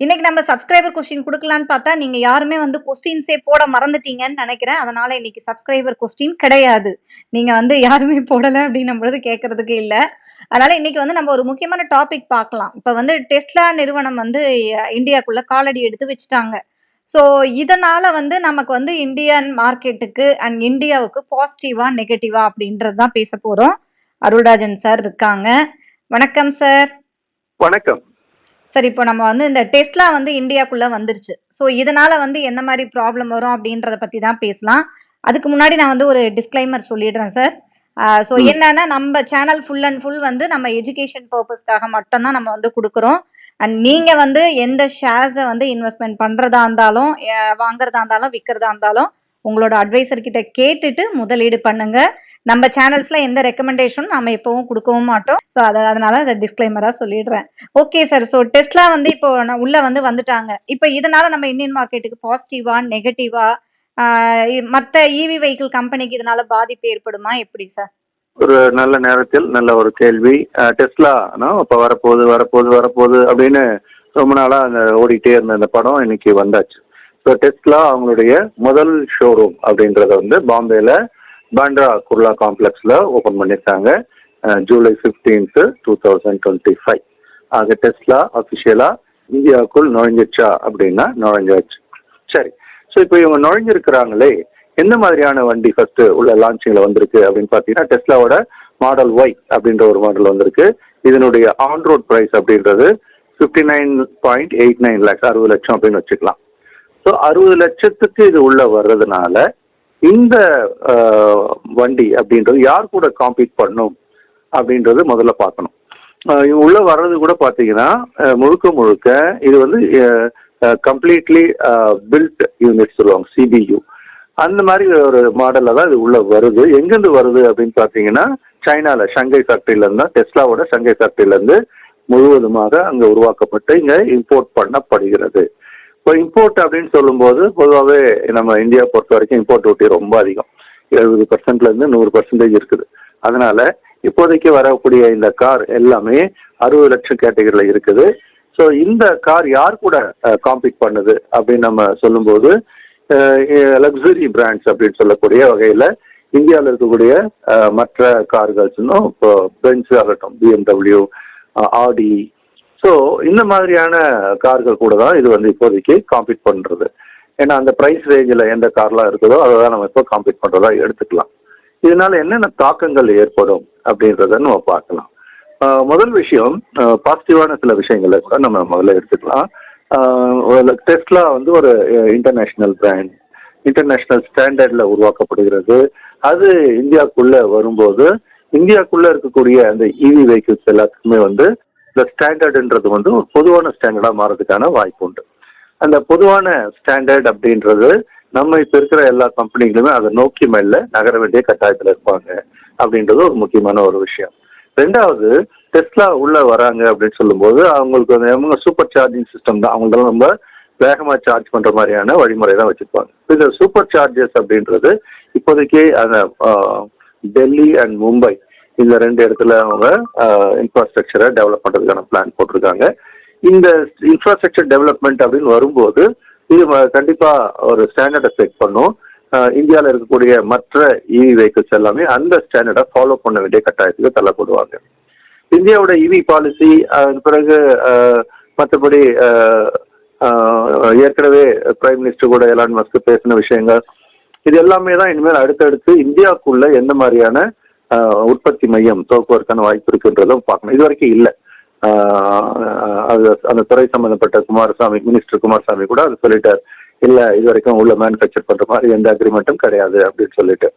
இன்னைக்கு நம்ம subscriber question கொடுக்கலான்னு பார்த்தா நீங்க யாருமே வந்து கொஸ்டின்ஸே போட மறந்துட்டீங்கன்னு நினைக்கிறேன். அதனால இன்னைக்கு சப்ஸ்கிரைபர் கொஸ்டின் கிடையாது. நீங்க வந்து யாருமே போடல அப்படின்னும் பொழுது கேட்கறதுக்கு இல்லை. அதனால இன்னைக்கு வந்து நம்ம ஒரு முக்கியமான டாபிக் பார்க்கலாம். இப்ப வந்து டெஸ்லா நிறுவனம் வந்து இந்தியாக்குள்ள காலடி எடுத்து வச்சுட்டாங்க. ஸோ இதனால வந்து நமக்கு வந்து இந்தியன் மார்க்கெட்டுக்கு அண்ட் இந்தியாவுக்கு பாசிட்டிவா நெகட்டிவா அப்படின்றது தான் பேச போறோம். அருள்ராஜன் சார் இருக்காங்க. வணக்கம் சார் வணக்கம். சரி இப்போ நம்ம வந்து இந்த டெஸ்லா வந்து இந்தியாக்குள்ள வந்துருச்சு. ஸோ இதனால வந்து என்ன மாதிரி ப்ராப்ளம் வரும் அப்படின்றத பத்தி தான் பேசலாம். அதுக்கு முன்னாடி நான் வந்து ஒரு டிஸ்க்ளைமர் சொல்லிடுறேன் சார் ஸோ. என்னன்னா நம்ம சேனல் ஃபுல் அண்ட் ஃபுல் வந்து நம்ம எஜுகேஷன் பர்பஸ்க்காக மட்டும்தான் நம்ம வந்து கொடுக்குறோம். அண்ட் நீங்க வந்து எந்த ஷேர்ஸை வந்து இன்வெஸ்ட்மெண்ட் பண்றதா இருந்தாலும் வாங்குறதா இருந்தாலும் விற்கிறதா இருந்தாலும் உங்களோட அட்வைசர் கிட்ட கேட்டுட்டு முதலீடு பண்ணுங்க. நம்ம சேனல்ஸ்ல எந்த ரெக்கமெண்டேஷனும் நம்ம எப்பவும் கொடுக்கவும் மாட்டோம். ஸோ அதை அதனால அதை டிஸ்க்ளைமரா சொல்லிடுறேன். ஓகே சார் ஸோ டெஸ்ட்லாம் வந்து இப்போ நான் உள்ள வந்து வந்துட்டாங்க. இப்போ இதனால நம்ம இந்தியன் மார்க்கெட்டுக்கு பாசிட்டிவா நெகட்டிவா மற்ற இவி வெஹிக்கிள் கம்பெனிக்கு இதனால பாதிப்பு ஏற்படுமா? எப்படி சார் ஒரு நல்ல நேரத்தில் நல்ல ஒரு கேள்வி. அஹ், இப்போ வரப்போகுது வரப்போகுது வரப்போகுது அப்படின்னு ரொம்ப நாளாக அந்த ஓடிட்டே இருந்த அந்த படம் இன்னைக்கு வந்தாச்சு. ஸோ டெஸ்லா அவங்களுடைய முதல் ஷோரூம் அப்படின்றத வந்து பாம்பேல பாண்ட்ரா குர்லா காம்ப்ளெக்ஸில் ஓப்பன் பண்ணியிருக்காங்க July fifteenth two thousand twenty five ஆக டெஸ்லா அஃபிஷியலாக இந்தியாவுக்குள் நுழைஞ்சிச்சா அப்படின்னா நுழைஞ்சாச்சு. சரி. ஸோ இப்போ இவங்க நுழைஞ்சிருக்கிறாங்களே எந்த மாதிரியான வண்டி ஃபர்ஸ்ட் உள்ள லான்ச்சிங்ல வந்திருக்கு அப்படின்னு பார்த்தீங்கன்னா டெஸ்லாவோட மாடல் ஒய் அப்படின்ற ஒரு மாடல் வந்திருக்கு. இதனுடைய ஆன் ரோட் ப்ரைஸ் அப்படின்றது fifty nine point eight nine lakhs அறுபது லட்சம் அப்படின்னு வச்சுக்கலாம். ஸோ அறுபது லட்சத்துக்கு இது உள்ள வர்றதுனால இந்த வண்டி அப்படின்றது யார் கூட காம்பீட் பண்ணும் அப்படின்றது முதல்ல பார்க்கணும். உள்ள வர்றது கூட பார்த்தீங்கன்னா முழுக்க முழுக்க இது வந்து கம்ப்ளீட்லி பில்ட் யூனிட் சொல்லுவாங்க சிபியூ அந்த மாதிரி ஒரு மாடலில் தான் இது உள்ள வருது. எங்கேருந்து வருது அப்படின்னு பார்த்தீங்கன்னா சைனாவில் ஷங்கை ஃபேக்ட்ரியிலேருந்து தான் டெஸ்லாவோட ஷங்கை ஃபேக்ட்ரியிலேருந்து முழுவதுமாக அங்கே உருவாக்கப்பட்டு இங்கே இம்போர்ட் பண்ணப்படுகிறது. இப்போ இம்போர்ட் அப்படின்னு சொல்லும்போது பொதுவாகவே நம்ம இந்தியா பொறுத்த வரைக்கும் இம்போர்ட் ஊட்டி ரொம்ப அதிகம். எழுபது பர்சன்ட்லேருந்து நூறு பர்சன்டேஜ் இருக்குது. அதனால இப்போதைக்கு வரக்கூடிய இந்த கார் எல்லாமே அறுபது லட்சம் கேட்டகரியில் இருக்குது. ஸோ இந்த கார் யார் கூட காம்பீட் பண்ணுது அப்படின்னு நம்ம சொல்லும்போது லக்ஸுரி பிராண்ட்ஸ் அப்படின்னு சொல்லக்கூடிய வகையில் இந்தியாவில் இருக்கக்கூடிய மற்ற கார்கள்ஸ்னும் இப்போ பென்ஸ் ஆகட்டும் பிஎம்டபிள்யூ ஆடி ஸோ இந்த மாதிரியான கார்கள் கூட தான் இது வந்து இப்போதைக்கு காம்பீட் பண்ணுறது ஏன்னா அந்த ப்ரைஸ் ரேஞ்சில் எந்த கார்லாம் இருக்குதோ அதை தான் நம்ம இப்போ காம்பீட் பண்ணுறதா எடுத்துக்கலாம். இதனால என்னென்ன தாக்கங்கள் ஏற்படும் அப்படின்றத நம்ம பார்க்கலாம். முதல் விஷயம் பாசிட்டிவான சில விஷயங்களை கூட நம்ம முதல்ல எடுத்துக்கலாம். டெஸ்லா வந்து ஒரு இன்டர்நேஷ்னல் பிராண்ட் இன்டர்நேஷ்னல் ஸ்டாண்டர்டில் உருவாக்கப்படுகிறது. அது இந்தியாவுக்குள்ளே வரும்போது இந்தியாவுக்குள்ளே இருக்கக்கூடிய அந்த இவி வெஹிக்கிள்ஸ் எல்லாத்துக்குமே வந்து இந்த ஸ்டாண்டர்டுன்றது வந்து ஒரு பொதுவான ஸ்டாண்டர்டாக மாறதுக்கான வாய்ப்பு உண்டு. அந்த பொதுவான ஸ்டாண்டர்ட் அப்படின்றது நம்ம இப்போ இருக்கிற எல்லா கம்பெனிகளுமே அதை நோக்கி மேல நகர வேண்டிய கட்டாயத்தில் இருப்பாங்க அப்படின்றது ஒரு முக்கியமான ஒரு விஷயம். ரெண்டாவது டெஸ்லா உள்ள வராங்க அப்படின்னு சொல்லும்போது அவங்களுக்கு வந்து அவங்க சூப்பர் சார்ஜிங் சிஸ்டம் தான். அவங்களாம் ரொம்ப வேகமாக சார்ஜ் பண்ற மாதிரியான வழிமுறை தான் வச்சிருப்பாங்க. இந்த சூப்பர் சார்ஜஸ் அப்படின்றது இப்போதைக்கு அந்த டெல்லி அண்ட் மும்பை இந்த ரெண்டு இடத்துல அவங்க இன்ஃப்ராஸ்ட்ரக்சரை டெவலப் பண்றதுக்கான பிளான் போட்டிருக்காங்க. இந்த இன்ஃப்ராஸ்ட்ரக்சர் டெவலப்மெண்ட் அப்படின்னு வரும்போது இது கண்டிப்பாக கண்டிப்பா ஒரு ஸ்டாண்டர்டை செட் பண்ணும். இந்தியாவில் இருக்கக்கூடிய மற்ற இவி வெஹிக்கிள்ஸ் எல்லாமே அந்த ஸ்டாண்டர்டை ஃபாலோ பண்ண வேண்டிய கட்டாயத்துக்கு தள்ளப்படுவாங்க. இந்தியாவோட இவி பாலிசி பிறகு மற்றபடி ஏற்கனவே பிரைம் மினிஸ்டர் கூட எலான் மஸ்க் பேசின விஷயங்கள் இது எல்லாமே தான் இனிமேல் அடுத்தடுத்து இந்தியாவுக்குள்ள எந்த மாதிரியான உற்பத்தி மையம் துவக்குவதற்கான வாய்ப்பு இருக்குன்றதும் பார்க்கணும். இது வரைக்கும் இல்லை. அது அந்த துறை சம்பந்தப்பட்ட குமாரசாமி மினிஸ்டர் குமாரசாமி கூட அது சொல்லிட்டார். இல்ல இது வரைக்கும் உள்ள மேனுஃபேக்சர் பண்ற மாதிரி எந்த அக்ரிமெண்ட்டும் கிடையாது அப்படின்னு சொல்லிட்டு.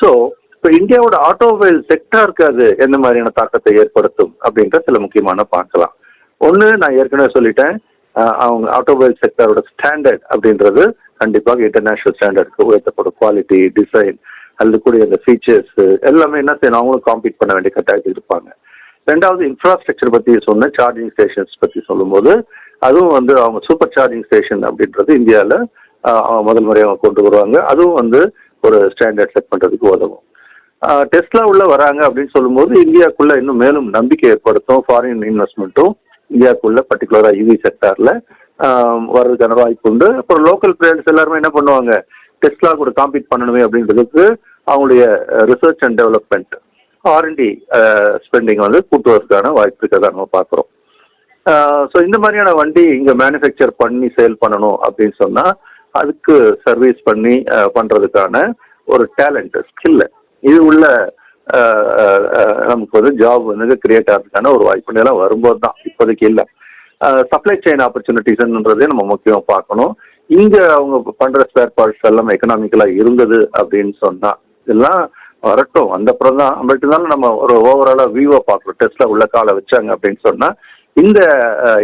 ஸோ இப்போ இந்தியாவோட ஆட்டோமொபைல் செக்டாருக்கு அது எந்த மாதிரியான தாக்கத்தை ஏற்படுத்தும் அப்படின்ற சில முக்கியமான பார்க்கலாம். ஒன்று நான் ஏற்கனவே சொல்லிட்டேன். அவங்க ஆட்டோமொபைல் செக்டரோட ஸ்டாண்டர்ட் அப்படின்றது கண்டிப்பாக இன்டர்நேஷனல் ஸ்டாண்டர்டுக்கு உயர்த்தப்படும். குவாலிட்டி டிசைன் அல்லது கூடிய அந்த ஃபீச்சர்ஸ் எல்லாமே என்ன செய்யணும்? அவங்களும் காம்பீட் பண்ண வேண்டிய கட்டாயத்தில் இருப்பாங்க. ரெண்டாவது இன்ஃப்ராஸ்ட்ரக்சர் பத்தி சொன்னேன். சார்ஜிங் ஸ்டேஷன்ஸ் பத்தி சொல்லும்போது அதுவும் வந்து அவங்க சூப்பர் சார்ஜிங் ஸ்டேஷன் அப்படின்றது இந்தியாவில் முதல் முறையாக கொண்டு வருவாங்க. அதுவும் வந்து ஒரு ஸ்டாண்டர்ட் செட் பண்றதுக்கு உதவும். டெஸ்ட்லாம் உள்ள வராங்க அப்படின்னு சொல்லும்போது இந்தியாவுக்குள்ள இன்னும் மேலும் நம்பிக்கை ஏற்படுத்தும். ஃபாரின் இன்வெஸ்ட்மெண்ட்டும் இந்தியாவுக்குள்ள பர்டிகுலராக இவி செக்டாரில் வர்றதுக்கான வாய்ப்பு உண்டு. அப்புறம் லோக்கல் பிளேயர்ஸ் எல்லாருமே என்ன பண்ணுவாங்க? டெஸ்ட்லா கூட காம்பீட் பண்ணணுமே அப்படின்றதுக்கு அவங்களுடைய research and development R and D spending வந்து கூட்டுவதற்கான வாய்ப்பு இருக்கிறதா நம்ம பார்க்குறோம். ஸோ இந்த மாதிரியான வண்டி இங்கே மேனுஃபேக்சர் பண்ணி சேல் பண்ணணும் அப்படின்னு சொன்னால் அதுக்கு சர்வீஸ் பண்ணி பண்ணுறதுக்கான ஒரு டேலண்ட் ஸ்கில்லு இது உள்ள நமக்கு வந்து ஜாப் வந்து கிரியேட் ஆகிறதுக்கான ஒரு வாய்ப்பு எல்லாம் வரும்போது தான். இப்போதைக்கு இல்லை. சப்ளை செயின் ஆப்பர்ச்சுனிட்டிஸ்ன்றதே நம்ம முக்கியம் பார்க்கணும். இங்கே அவங்க பண்ணுற ஸ்பேர் பார்ட்ஸ் எல்லாம் எக்கனாமிக்கலாக இருந்தது அப்படின்னு சொன்னால் எல்லாம் வரட்டும். வந்தப்புறம் தான். பட் தான் நம்ம ஒரு ஓவராலா வியூவை பார்க்குறோம் டெஸ்ட்ல உள்ள காலை வச்சாங்க அப்படின்னு சொன்னா இந்த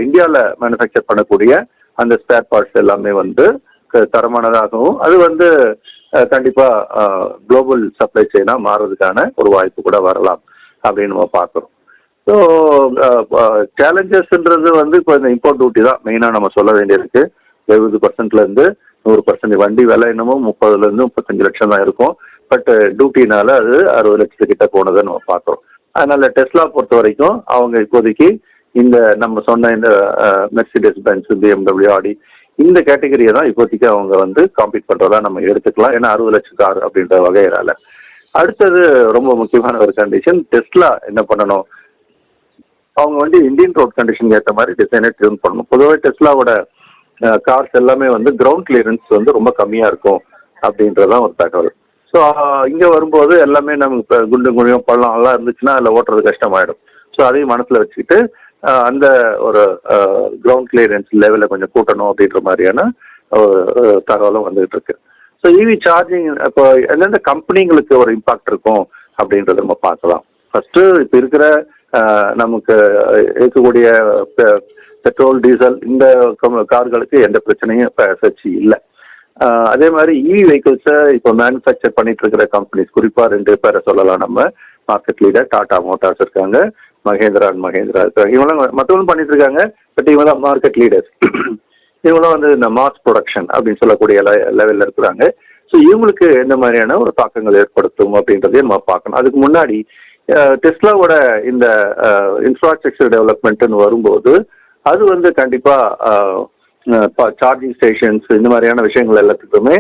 இந்தியாவில் மேனுஃபேக்சர் பண்ணக்கூடிய அந்த ஸ்பேர் பார்ட்ஸ் எல்லாமே வந்து க- தரமானதாகவும் அது வந்து கண்டிப்பாக கண்டிப்பா குளோபல் சப்ளை செயினா மாறுறதுக்கான ஒரு வாய்ப்பு கூட வரலாம் அப்படின்னு நம்ம பார்க்குறோம். ஸோ சேலஞ்சஸ்ன்றது வந்து இப்போ இந்த இம்போர்ட் டியூட்டி தான். மெயினாக நம்ம சொல்ல வேண்டியிருக்கு எழுபது பர்சன்ட்லேருந்து நூறு பர்சன்ட் வண்டி விலை என்னமோ முப்பதுலேருந்து முப்பத்தஞ்சு லட்சம் தான் இருக்கும். பட் டியூட்டினால அது அறுபது லட்சத்துக்கிட்ட போனதை நம்ம பார்க்குறோம் அதனால டெஸ்லா பொறுத்த வரைக்கும் அவங்க இப்போதைக்கு இந்த நம்ம சொன்ன இந்த மெர்சிடஸ் பென்ஸ் பிஎம்டபிள்யூ ஆடி இந்த கேட்டகரியை தான் இப்போதைக்கு அவங்க வந்து காம்பீட் பண்றதா நம்ம எடுத்துக்கலாம். ஏன்னா அறுபது லட்சம் கார் அப்படின்ற வகையிறால அடுத்தது ரொம்ப முக்கியமான ஒரு கண்டிஷன் டெஸ்லா என்ன பண்ணணும்? அவங்க வந்து இந்தியன் ரோட் கண்டிஷனுக்கு ஏற்ற மாதிரி டிசைனை டியூன் பண்ணணும். பொதுவாக டெஸ்லாவோட கார்ஸ் எல்லாமே வந்து கிரவுண்ட் கிளியரன்ஸ் வந்து ரொம்ப கம்மியாக இருக்கும் அப்படின்றதான் ஒரு தகவல். ஸோ இங்கே வரும்போது எல்லாமே நமக்கு இப்போ குண்டு குழியும் பள்ளம் எல்லாம் இருந்துச்சுன்னா அதில் ஓட்டுறது கஷ்டமாயிடும். ஸோ அதையும் மனசில் வச்சுக்கிட்டு அந்த ஒரு கிரவுண்ட் கிளியரன்ஸ் லெவலை கொஞ்சம் கூட்டணும் அப்படின்ற மாதிரியான ஒரு, தகவலும் வந்துகிட்டு இருக்கு. ஸோ இவி சார்ஜிங் இப்போ எந்தெந்த கம்பெனிங்களுக்கு ஒரு இம்பாக்ட் இருக்கும் அப்படின்றத நம்ம பார்க்கலாம். ஃபர்ஸ்ட் இப்போ இருக்கிற நமக்கு இருக்கக்கூடிய பெ- பெட்ரோல் டீசல் இந்த கம்- கார்களுக்கு எந்த பிரச்சனையும் இப்போ சர்ச்சி இல்லை. அதே மாதிரி e இவி வெஹிக்கிள்ஸை இப்போ மேனுஃபேக்சர் பண்ணிட்டு இருக்கிற கம்பெனிஸ் குறிப்பாக ரெண்டு பேரை சொல்லலாம் நம்ம. மார்க்கெட் லீடர் டாடா மோட்டார்ஸ் இருக்காங்க மகேந்திரா அண்ட் மகேந்திரா இருக்காங்க. இவங்களாம் மற்றவங்களும் பண்ணிட்டு இருக்காங்க பட் இவங்க தான் மார்க்கெட் லீடர்ஸ் இவங்களாம் வந்து இந்த மாஸ் ப்ரொடக்ஷன் அப்படின்னு சொல்லக்கூடிய லெவலில் இருக்கிறாங்க. ஸோ இவங்களுக்கு எந்த மாதிரியான ஒரு தாக்கங்கள் ஏற்படுத்தும் அப்படின்றதையும் நம்ம பார்க்கணும். அதுக்கு முன்னாடி டெஸ்லாவோட இந்த இன்ஃப்ராஸ்ட்ரக்சர் டெவலப்மெண்ட்னு வரும்போது அது வந்து கண்டிப்பாக சார்ஜிங் ஸ்டேஷன்ஸ் இந்த மாதிரியான விஷயங்கள் எல்லாத்துக்குமே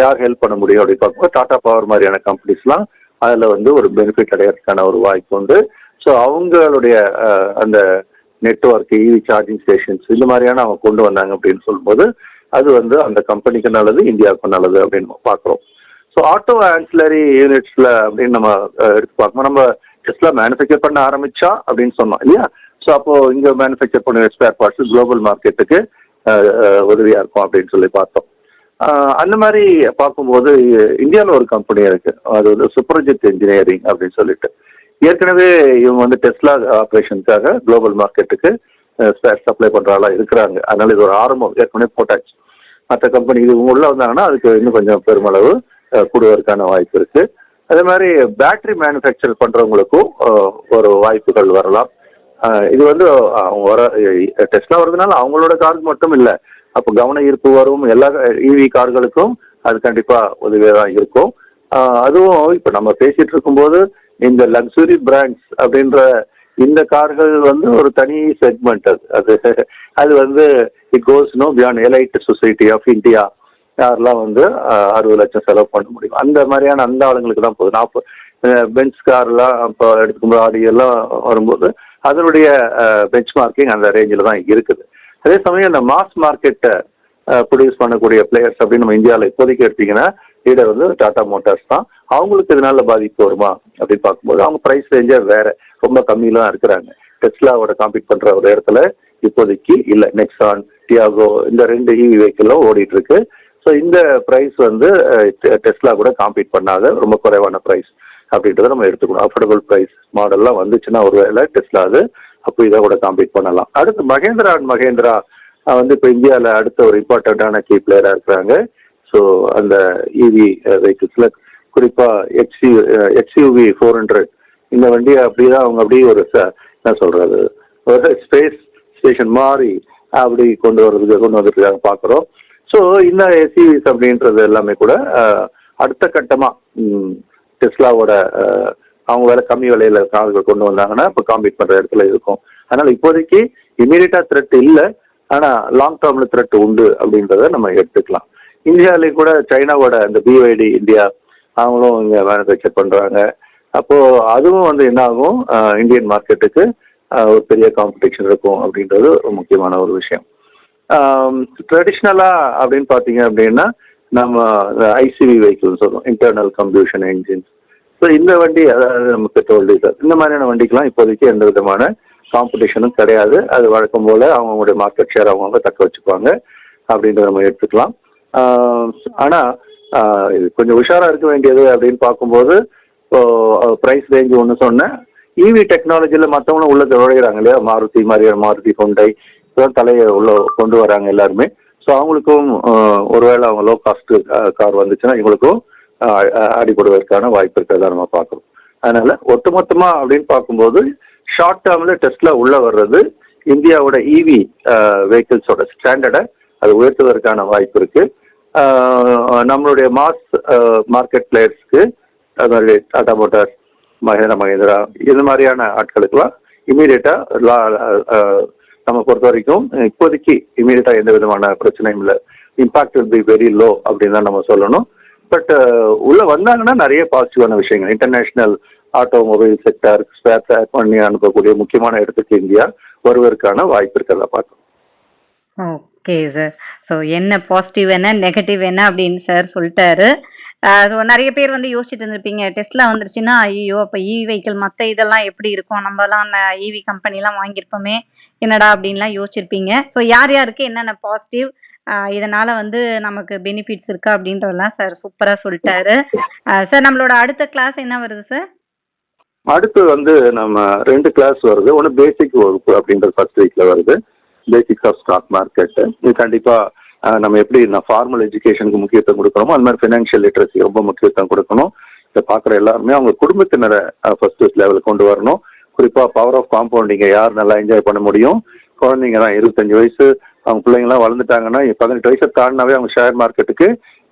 யார் ஹெல்ப் பண்ண முடியும் அப்படின்னு பார்க்கும்போது டாடா பவர் மாதிரியான கம்பெனிஸ்லாம் அதில் வந்து ஒரு பெனிஃபிட் அடையிறதுக்கான ஒரு வாய்ப்பு உண்டு. ஸோ அவங்களுடைய அந்த நெட்ஒர்க் இவி சார்ஜிங் ஸ்டேஷன்ஸ் இந்த மாதிரியான அவங்க கொண்டு வந்தாங்க அப்படின்னு சொல்லும்போது அது வந்து அந்த கம்பெனிக்கு நல்லது இந்தியாவுக்கு நல்லது அப்படின்னு பார்க்குறோம். ஸோ ஆட்டோ ஆன்சிலரி யூனிட்ஸில் அப்படின்னு நம்ம எடுத்து பார்க்கணும் நம்ம டெஸ்ட்ல மேனுஃபேக்சர் பண்ண ஆரம்பிச்சா அப்படின்னு சொன்னோம் இல்லையா? ஸோ அப்போ இங்கே மேனுஃபேக்சர் பண்ண ஸ்பேர் பார்ட்ஸ் குளோபல் மார்க்கெட்டுக்கு உதவியாக இருக்கும் அப்படின்னு சொல்லி பார்த்தோம். அந்த மாதிரி பார்க்கும்போது இந்தியாவில் ஒரு கம்பெனி இருக்கு. அது வந்து சுப்ரஜித் இன்ஜினியரிங் அப்படின்னு சொல்லிட்டு. ஏற்கனவே இவங்க வந்து டெஸ்லா ஆப்ரேஷனுக்காக குளோபல் மார்க்கெட்டுக்கு ஸ்பேர் சப்ளை பண்றாங்களா இருக்கிறாங்க. அதனால இது ஒரு ஆரம்பம். ஏற்கனவே போட்டாச்சு. மற்ற கம்பெனி இது உள்ள வந்தாங்கன்னா அதுக்கு இன்னும் கொஞ்சம் பெருமளவு கூடுவதற்கான வாய்ப்பு இருக்கு. அதே மாதிரி பேட்டரி மேனுஃபேக்சர் பண்றவங்களுக்கும் ஒரு வாய்ப்புகள் வரலாம். இது வந்து வர டெஸ்ட்லாம் வருதுனால அவங்களோட கார் மட்டும் இல்லை. அப்போ கவன ஈர்ப்பு வரும் எல்லா இவி கார்களுக்கும் அது கண்டிப்பாக உதவியாக தான் இருக்கும். அதுவும் இப்போ நம்ம பேசிட்டு இருக்கும்போது இந்த லக்ஸுரி பிராண்ட்ஸ் அப்படின்ற இந்த கார்கள் வந்து ஒரு தனி செக்மெண்ட் அது. அது அது வந்து it goes no beyond elite society of India யாரெல்லாம் வந்து அறுபது லட்சம் செலவு பண்ண முடியும் அந்த மாதிரியான அந்த ஆளுங்களுக்கு தான் போகுது. நாற்பது பென்ஸ் கார்லாம் இப்போ எடுத்துக்கும்போது ஆடி எல்லாம் வரும்போது அதனுடைய பெஞ்ச் மார்க்கிங் அந்த ரேஞ்சில் தான் இருக்குது. அதே சமயம் இந்த மாஸ் மார்க்கெட்டை ப்ரொடியூஸ் பண்ணக்கூடிய பிளேயர்ஸ் அப்படின்னு நம்ம இந்தியாவில் இப்போதைக்கு எடுத்தீங்கன்னா லீடர் வந்து டாடா மோட்டார்ஸ் தான். அவங்களுக்கு இதனால பாதிப்பு வருமா அப்படின்னு பார்க்கும்போது அவங்க ப்ரைஸ் ரேஞ்சே வேற ரொம்ப கம்மியில தான் இருக்கிறாங்க. டெஸ்லாவோட காம்பீட் பண்ற ஒரு இடத்துல இப்போதைக்கு இல்லை. நெக்ஸான் டியாகோ இந்த ரெண்டு இவி வெஹிக்கிளும் ஓடிட்டு இருக்கு. ஸோ இந்த ப்ரைஸ் வந்து டெஸ்லா கூட காம்பீட் பண்ணாத ரொம்ப குறைவான ப்ரைஸ் அப்படின்றத நம்ம எடுத்துக்கணும். அஃபோர்டபுள் ப்ரைஸ் மாடல்லாம் வந்துச்சுன்னா ஒருவேளை டெஸ்லா அது அப்போ இதை கூட காம்பீட் பண்ணலாம். அடுத்து மகேந்திரா அண்ட் மகேந்திரா வந்து இப்போ இந்தியாவில் அடுத்த ஒரு இம்பார்ட்டண்ட்டான கீ பிளேயராக இருக்கிறாங்க. ஸோ அந்த இவி வெஹிக்கிள்ஸில் குறிப்பாக எக்ஸ்யூ எக்ஸ்யூவி ஃபோர் ஹண்ட்ரட் இந்த வண்டியை அப்படியே தான் அவங்க அப்படியே ஒரு ச- என்ன சொல்கிறது ஒரு ஸ்பேஸ் ஸ்டேஷன் மாதிரி அப்படி கொண்டு வர்றதுக்கு கொண்டு வந்துருக்காங்க பார்க்குறோம். ஸோ இந்த எஸ்யூவிஸ் அப்படின்றது எல்லாமே கூட அடுத்த கட்டமாக டெஸ்லாவோட அவங்க வேலை கம்மி விலையில கார்கள் கொண்டு வந்தாங்கன்னா இப்போ காம்பீட் பண்ணுற இடத்துல இருக்கும். அதனால இப்போதைக்கு இமீடியட்டா த்ரெட் இல்லை. ஆனால் லாங் டேர்ம்ல த்ரெட் உண்டு அப்படின்றத நம்ம எடுத்துக்கலாம். இந்தியாவிலேயே கூட சைனாவோட இந்த பிஒய்டி இந்தியா அவங்களும் இங்கே மேனுஃபேக்சர் பண்ணுறாங்க அப்போது அதுவும் வந்து என்ன ஆகும்? இந்தியன் மார்க்கெட்டுக்கு ஒரு பெரிய காம்படிஷன் இருக்கும் அப்படின்றது ஒரு முக்கியமான ஒரு விஷயம். ட்ரெடிஷ்னலாக அப்படின்னு பார்த்தீங்க அப்படின்னா நம்ம ஐசிவி வெஹிக்கிள்னு சொல்லுவோம் இன்டர்னல் கம்ப்யூஷன் என்ஜின்ஸ் ஸோ இந்த வண்டி அதாவது நம்ம பெட்ரோல் டீசல் இந்த மாதிரியான வண்டிக்கெலாம் இப்போதைக்கு எந்த விதமான காம்படிஷனும் கிடையாது. அது வழக்கம் போல் அவங்களுடைய மார்க்கெட் ஷேர் அவங்கவுங்க தக்க வச்சுக்குவாங்க அப்படின்றத நம்ம எடுத்துக்கலாம். ஆனால் இது கொஞ்சம் உஷாராக இருக்க வேண்டியது அப்படின்னு பார்க்கும்போது இப்போ ப்ரைஸ் ரேஞ்சு ஒன்று சொன்னேன் இவி டெக்னாலஜியில் மற்றவங்களும் உள்ள நுழையிறாங்க இல்லையா? மாருதி மாதிரியான மாருதி கொண்டை இதெல்லாம் தலையை உள்ள கொண்டு வராங்க எல்லாருமே. ஸோ அவங்களுக்கும் ஒருவேளை அவங்க லோ காஸ்ட் கார் வந்துச்சுன்னா இவங்களுக்கும் அடிபடுவதற்கான வாய்ப்பு இருக்கிறதா நம்ம பார்க்குறோம். அதனால ஒட்டுமொத்தமா அப்படின்னு பார்க்கும்போது ஷார்ட் டேர்ம்ல டெஸ்ட்ல உள்ள வர்றது இந்தியாவோட இவி வெஹிக்கிள்ஸோட ஸ்டாண்டர்டை அது உயர்த்துவதற்கான வாய்ப்பு இருக்கு. நம்மளுடைய மாஸ் மார்க்கெட் பிளேயர்ஸ்க்கு அது மாதிரி டாடா மோட்டார்ஸ் மஹேந்திரா மஹேந்திரா இது மாதிரியான ஆட்களுக்கெல்லாம் இமீடியட்டா நம்ம பொறுத்த வரைக்கும் இப்போதைக்கு இமீடியட்டா எந்த விதமான பிரச்சனையும் இல்லை. Impact will be very low அப்படின்னு தான் நம்ம சொல்லணும். பட் உள்ள வந்தாங்கன்னா நிறைய பாசிட்டிவான விஷயங்கள். இன்டர்நேஷனல் ஆட்டோமொபைல் செக்டர் ஸ்பேர் பண்ணி அனுப்பக்கூடிய முக்கியமான இடத்துக்கு இந்தியா வருவதற்கான வாய்ப்பு இருக்கிறத பார்க்கணும். ஓகே சார் ஸோ என்ன பாசிட்டிவ் என்ன நெகட்டிவ் என்ன அப்படின்னு சார் சொல்லிட்டாரு. ஸோ நிறைய பேர் வந்து யோசிச்சுட்டு இருந்திருப்பீங்க டெஸ்ட்லாம் வந்துருச்சுன்னா ஐயோ அப்போ இவி e வெஹிக்கிள் மற்ற இதெல்லாம் எப்படி இருக்கும்? நம்மலாம் இவி கம்பெனிலாம் வாங்கியிருப்போமே என்னடா அப்படின்லாம் யோசிச்சிருப்பீங்க. ஸோ யார் யாருக்கு என்னென்ன பாசிட்டிவ் இதனால வந்து நமக்கு பெனிஃபிட்ஸ் இருக்கா அப்படின்றதெல்லாம் சார் சூப்பராக சொல்லிட்டாரு. சார் நம்மளோட அடுத்த கிளாஸ் என்ன வருது சார் அடுத்து வந்து நம்ம ரெண்டு கிளாஸ் வருது. ஒன்று பேசிக் வகுப்பு அப்படின்றது ஃபர்ஸ்ட் வீக்ல வருது. பேசிக்ஸ் ஆஃப் ஸ்டாக் மார்க்கெட்டு இது கண்டிப்பாக நம்ம எப்படி நான் ஃபார்மல் எஜுகேஷனுக்கு முக்கியத்துவம் கொடுக்குறோமோ அது மாதிரி ஃபினான்ஷியல் லிட்ரஸி ரொம்ப முக்கியத்துவம் கொடுக்கணும். இதை பார்க்குற எல்லாருமே அவங்க குடும்பத்தினரை ஃபர்ஸ்ட் லெவலுக்கு கொண்டு வரணும். குறிப்பாக பவர் ஆஃப் காம்பவுண்டிங்கை யார் நல்லா என்ஜாய் பண்ண முடியும்? குழந்தைங்க தான் இருபத்தஞ்சு வயசு அவங்க பிள்ளைங்கலாம் வளர்ந்துட்டாங்கன்னா பதினெட்டு வயசை தாண்டினாவே அவங்க ஷேர் மார்க்கெட்டுக்கு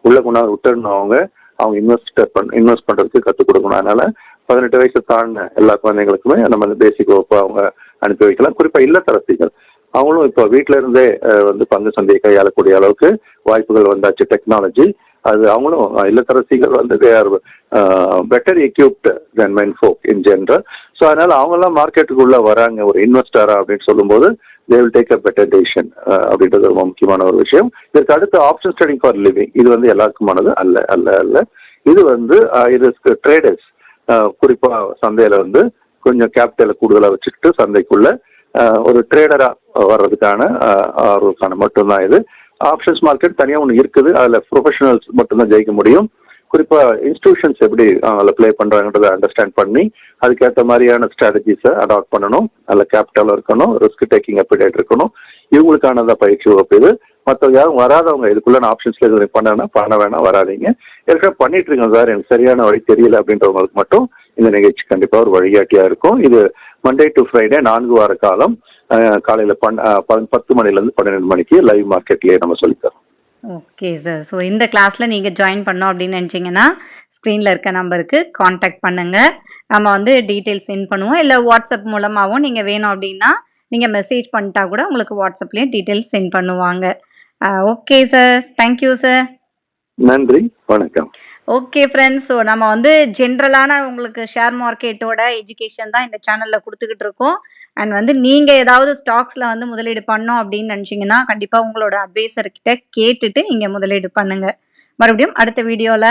உள்ளே கொண்டாந்து விட்டுடணும் அவங்க. அவங்க இன்வெஸ்டர் பண்ண இன்வெஸ்ட் பண்ணுறதுக்கு கற்றுக் கொடுக்கணும். அதனால பதினெட்டு வயசு தாண்டின எல்லா குழந்தைங்களுக்குமே நம்ம பேசிக் வகுப்பு அவங்க அனுப்பி வைக்கலாம். குறிப்பாக இல்லத்தரசிகள். அவங்களும் இப்போ வீட்டில இருந்தே வந்து பங்கு சந்தையை கையாளக்கூடிய அளவுக்கு வாய்ப்புகள் வந்தாச்சு டெக்னாலஜி அது அவங்களும் இல்லத்தரசிகள் வந்து they are better equipped then men folk in general so அதனால அவங்கெல்லாம் மார்க்கெட்டுக்குள்ள வராங்க ஒரு இன்வெஸ்டரா அப்படின்னு சொல்லும்போது they will take a better decision அப்படின்றது ரொம்ப முக்கியமான ஒரு விஷயம். இதற்கு அடுத்து ஆப்ஷன் ஸ்டடிங் ஃபார் லிவிங் இது வந்து எல்லாருக்குமானது அல்ல அல்ல அல்ல. இது வந்து இது ட்ரேடர்ஸ் குறிப்பா சந்தையில வந்து கொஞ்சம் கேபிட்டலை கூடுதலாக வச்சுக்கிட்டு சந்தைக்குள்ள ஒரு ட்ரேடராக வர்றதுக்கான ஆர்வக்கான மட்டும்தான் இது. ஆப்ஷன்ஸ் மார்க்கெட் தனியாக ஒன்று இருக்குது. அதில் ப்ரொஃபஷனல்ஸ் மட்டும்தான் ஜெயிக்க முடியும். குறிப்பாக இன்ஸ்டிடியூஷன்ஸ் எப்படி அதில் ப்ளே பண்ணுறாங்கன்றதை அண்டர்ஸ்டாண்ட் பண்ணி அதுக்கேற்ற மாதிரியான ஸ்ட்ராட்டஜிஸை அடாப்ட் பண்ணணும். நல்ல கேபிட்டலும் இருக்கணும். ரிஸ்க் டேக்கிங் அப்பிடேட் இருக்கணும். இவங்களுக்கானதா பயிற்சி வகுப்பு இது. மற்றவங்க யாரும் வராதவங்க இதுக்குள்ள ஆப்ஷன்ஸ்ல எதுவும் பண்ணனா பண்ண வேணாம் வராதீங்க. ஏற்கனவே பண்ணிட்டு இருக்கோம் சார். எனக்கு சரியான வழி தெரியல அப்படின்றவங்களுக்கு மட்டும் இந்த நிகழ்ச்சி கண்டிப்பாக ஒரு வழிகாட்டியா இருக்கும். இது மண்டே டு ஃப்ரைடே நான்கு வார காலம் காலையில பன் பத்து மணில இருந்து பன்னிரெண்டு மணிக்கு லைவ் மார்க்கெட்லயே நம்ம சொல்லித்தரோம். ஓகே சார் ஸோ இந்த கிளாஸில் நீங்கள் ஜாயின் பண்ணோம் அப்படின்னு நினச்சிங்கன்னா ஸ்க்ரீனில் இருக்க நம்பருக்கு காண்டாக்ட் பண்ணுங்கள் நம்ம வந்து டீட்டெயில்ஸ் சென்ட் பண்ணுவோம். இல்லை வாட்ஸ்அப் மூலமாகவும் நீங்கள் வேணும் அப்படின்னா நீங்கள் மெசேஜ் பண்ணிட்டா கூட உங்களுக்கு வாட்ஸ்அப்லேயும் டீட்டெயில்ஸ் சென்ட் பண்ணுவாங்க. Okay sir thank you sir நன்றி. வணக்கம். ஓகே ஃப்ரெண்ட்ஸ் ஸோ நம்ம வந்து ஜென்ரலான உங்களுக்கு ஷேர் மார்க்கெட்டோட எஜுகேஷன் தான் இந்த சேனலில் கொடுத்துக்கிட்டு இருக்கோம். அண்ட் வந்து நீங்கள் ஏதாவது ஸ்டாக்ஸில் வந்து முதலீடு பண்ணோம் அப்படின்னு நினச்சிங்கன்னா கண்டிப்பாக உங்களோட அட்வைசர்கிட்ட கேட்டுட்டு இங்கே முதலீடு பண்ணுங்கள் மறுபடியும் அடுத்த வீடியோவில்